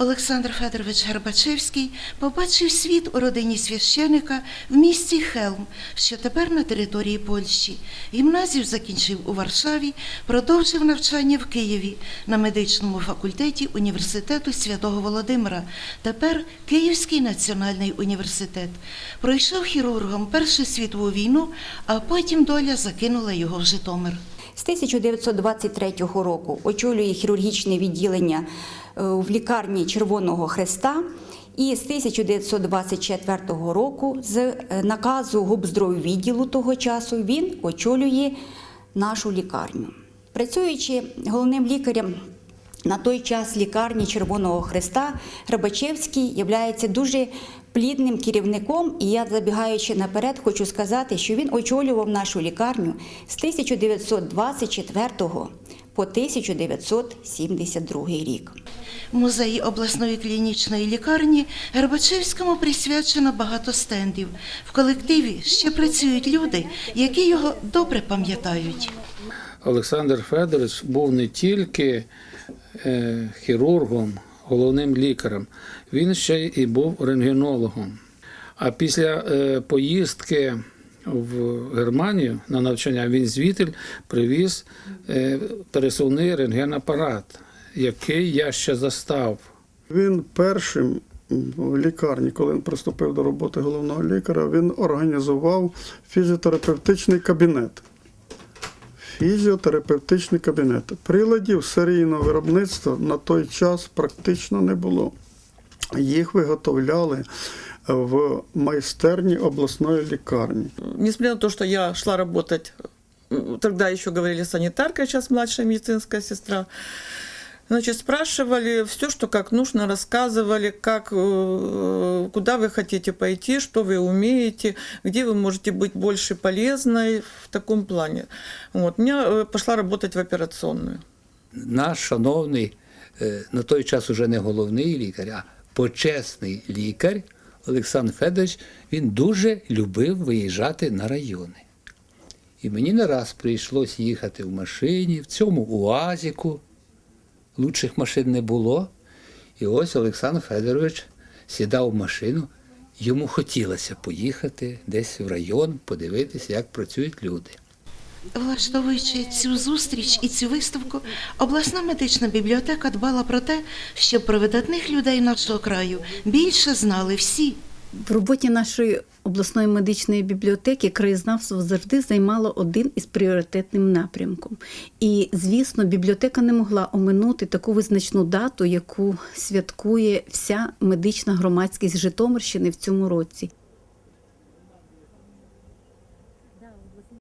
Олександр Федорович Гербачевський побачив світ у родині священика в місті Хелм, що тепер на території Польщі. Гімназію закінчив у Варшаві, продовжив навчання в Києві на медичному факультеті університету Святого Володимира, тепер Київський національний університет. Пройшов хірургом Першу світову війну, а потім доля закинула його в Житомир. З 1923 року очолює хірургічне відділення е, в лікарні Червоного Хреста. І з 1924 року, з е, наказу губздраввідділу того часу, він очолює нашу лікарню. Працюючи головним лікарем на той час лікарні Червоного Хреста, Рабачевський є дуже плідним керівником, і я, забігаючи наперед, хочу сказати, що він очолював нашу лікарню з 1924 по 1972 рік. Музеї обласної клінічної лікарні Гербачевському присвячено багато стендів. В колективі ще працюють люди, які його добре пам'ятають. Олександр Федорович був не тільки хірургом, головним лікарем, він ще і був рентгенологом. А після е, поїздки в Германію на навчання він звідти привіз е, пересувний рентгенапарат, який я ще застав. Він першим в лікарні, коли він приступив до роботи головного лікаря, він організував фізіотерапевтичний кабінет. Фізіотерапевтичний кабінет. Приладів серійного виробництва на той час практично не було. Їх виготовляли в майстерні обласної лікарні. Несмотря на то, что я шла работать, м, тогда еще говорили санитарка, сейчас младшая медицинская сестра, Значит, спрашивали все, что как нужно, рассказывали, как, э, куда вы хотите пойти, что вы умеете, где вы можете быть больше полезной в таком плане. Вот. Я э, пошла работать в операционную. наш шановний, е, на той час уже не головний лікар, а почесний лікар Олександр Федорович, він дуже любив виїжджати на райони. І мені не раз прийшлось їхати в машині, в цьому УАЗіку. Лучших машин не було. І ось Олександр Федорович сідав в машину, йому хотілося поїхати десь в район, подивитися, як працюють люди. Влаштовуючи цю зустріч і цю виставку, обласна медична бібліотека дбала про те, щоб про видатних людей нашого краю більше знали всі. В роботі нашої обласної медичної бібліотеки краєзнавство завжди займало один із пріоритетним напрямком. І, звісно, бібліотека не могла оминути таку визначну дату, яку святкує вся медична громадськість Житомирщини в цьому році.